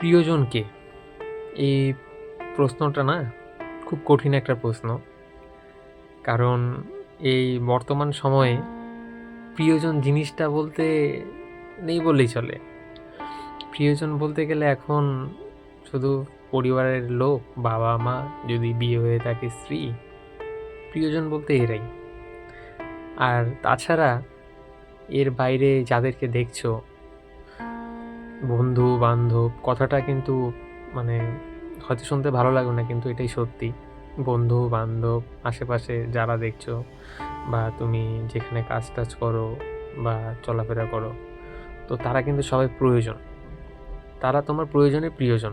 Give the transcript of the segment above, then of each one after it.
প্রিয়জন কে এই প্রশ্নটা না খুব কঠিন একটা প্রশ্ন। কারণ এই বর্তমান সময়ে প্রিয়জন জিনিসটা বলতে নেই বললেই চলে। প্রিয়জন বলতে গেলে এখন শুধু পরিবারের লোক বাবা মা যদি বিয়ে হয়ে থাকে স্ত্রী, প্রিয়জন বলতে এরাই। আর তাছাড়া এর বাইরে যাদেরকে দেখছ বন্ধু, বান্ধব, কথাটা কিন্তু মানে হয়তো শুনতে ভালো লাগবে না, কিন্তু এটাই সত্যি। বন্ধু, বান্ধব, আশেপাশে যারা দেখছ বা তুমি যেখানে কাজ টাজ করো বা চলাফেরা করো, তো তারা কিন্তু সবাই প্রয়োজন। তারা তোমার প্রয়োজনে প্রিয়জন।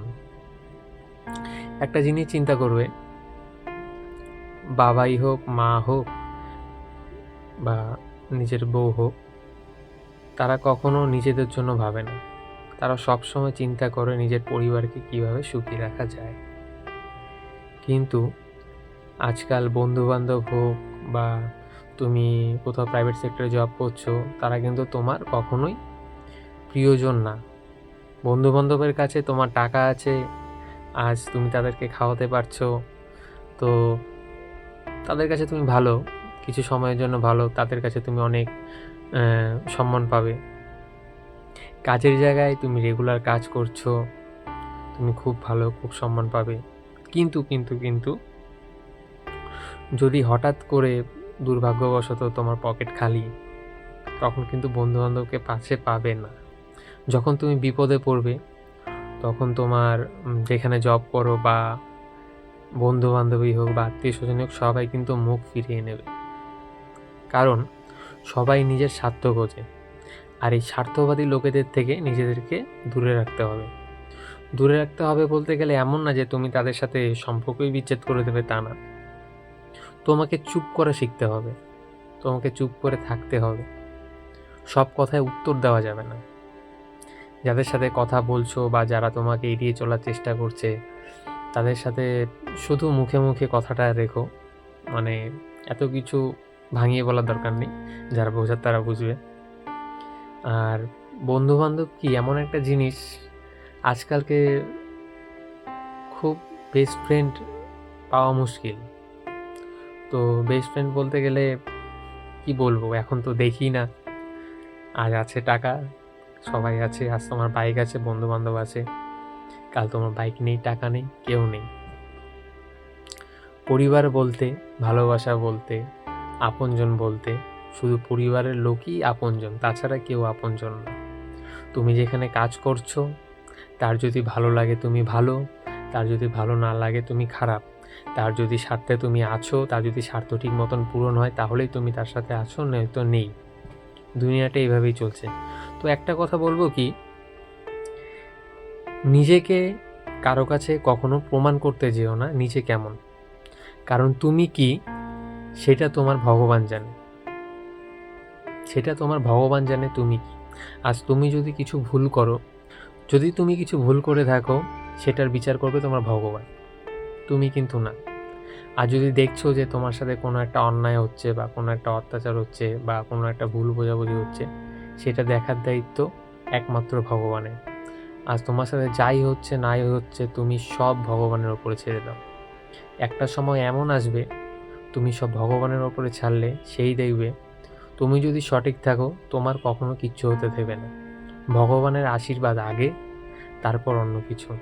একটা জিনিস চিন্তা করবে, বাবাই হোক, মা হোক বা নিজের বউ হোক, তারা কখনো নিজেদের জন্য ভাবে না। তারা সবসময় চিন্তা করে নিজের পরিবারকে কীভাবে সুখী রাখা যায়। কিন্তু আজকাল বন্ধুবান্ধব হোক বা তুমি কোথাও প্রাইভেট সেক্টরে জব করছ, তারা কিন্তু তোমার কখনোই প্রিয়জন না। বন্ধুবান্ধবের কাছে তোমার টাকা আছে, আজ তুমি তাদেরকে খাওয়াতে পারছ, তো তাদের কাছে তুমি ভালো, কিছু সময়ের জন্য ভালো, তাদের কাছে তুমি অনেক সম্মান পাবে। কাজের জায়গায় তুমি রেগুলার কাজ করছ, তুমি খুব ভালো, খুব সম্মান পাবে। কিন্তু কিন্তু কিন্তু যদি হঠাৎ করে দুর্ভাগ্যবশত তোমার পকেট খালি, তখন কিন্তু বন্ধু বান্ধবকে পাশে পাবে না। যখন তুমি বিপদে পড়বে, তখন তোমার যেখানে জব করো বা বন্ধু বান্ধবী হোক বা আত্মীয় স্বজন হোক, সবাই কিন্তু মুখ ফিরিয়ে নেবে। কারণ সবাই নিজের স্বার্থ খোঁজে। আর এই স্বার্থবাদী লোকেদের থেকে নিজেদেরকে দূরে রাখতে হবে। দূরে রাখতে হবে বলতে গেলে এমন না যে তুমি তাদের সাথে সম্পর্কই বিচ্ছেদ করে দেবে তা না। তোমাকে চুপ করে শিখতে হবে। তোমাকে চুপ করে থাকতে হবে। সব কথায় উত্তর দেওয়া যাবে না। যাদের সাথে কথা বলছো বা যারা তোমাকে এড়িয়ে চলার চেষ্টা করছে, তাদের সাথে শুধু মুখে মুখে কথাটা রেখো। মানে এত কিছু ভাঙিয়ে বলার দরকার নেই। যারা বোঝার তারা বুঝবে। আর বন্ধু বান্ধব কি এমন একটা জিনিস আজকালকে খুব বেস্ট ফ্রেন্ড পাওয়া মুশকিল। তো বেস্ট ফ্রেন্ড বলতে গেলে কি বলব, এখন তো দেখি না। আজ আছে টাকা, সবাই আছে, আজ তোমার বাইক আছে বন্ধু বান্ধব আছে। কাল তোমার বাইক নেই, টাকা নেই, কেউ নেই। পরিবার বলতে, ভালোবাসা বলতে, আপনজন বলতে শুধু পরিবারের লোকই আপনজন, তাছাড়া কেউ আপনজন না। তুমি যেখানে কাজ করছ, তার যদি ভালো লাগে তুমি ভালো, তার যদি ভালো না লাগে তুমি খারাপ। তার যদি স্বার্থে তুমি আছো, তার যদি স্বার্থ ঠিক মতন পূরণ হয়, তাহলেই তুমি তার সাথে আছো, নয়তো নেই। দুনিয়াটা এইভাবেই চলছে। তো একটা কথা বলব কি? নিজেকে কারও কাছে কখনো প্রমাণ করতে যেও না, নিজে কেমন? কারণ তুমি কি, সেটা তোমার ভগবান জানে। সেটা তোমার ভগবান জানে তুমি কি। আজ তুমি যদি কিছু ভুল করো, যদি তুমি কিছু ভুল করে থাকো, সেটার বিচার করবে তোমার ভগবান। তুমি কিন্তু না। আর যদি দেখছ যে তোমার সাথে কোনো একটা অন্যায় হচ্ছে বা কোনো একটা অত্যাচার হচ্ছে বা কোনো একটা ভুল বোঝাবুঝি হচ্ছে, সেটা দেখার দায়িত্ব একমাত্র ভগবানের। আজ তোমার সাথে যাই হচ্ছে, নাই হচ্ছে, তুমি সব ভগবানের ওপরে ছেড়ে দাও। একটা সময় এমন আসবে, তুমি সব ভগবানের ওপরে ছাড়লে সেই দেখবে তুমি যদি সঠিক থাকো, তোমার কখনো কিচ্ছু হতে দেবে না। ভগবানের আশীর্বাদ আগে, তারপর অন্য কিছু।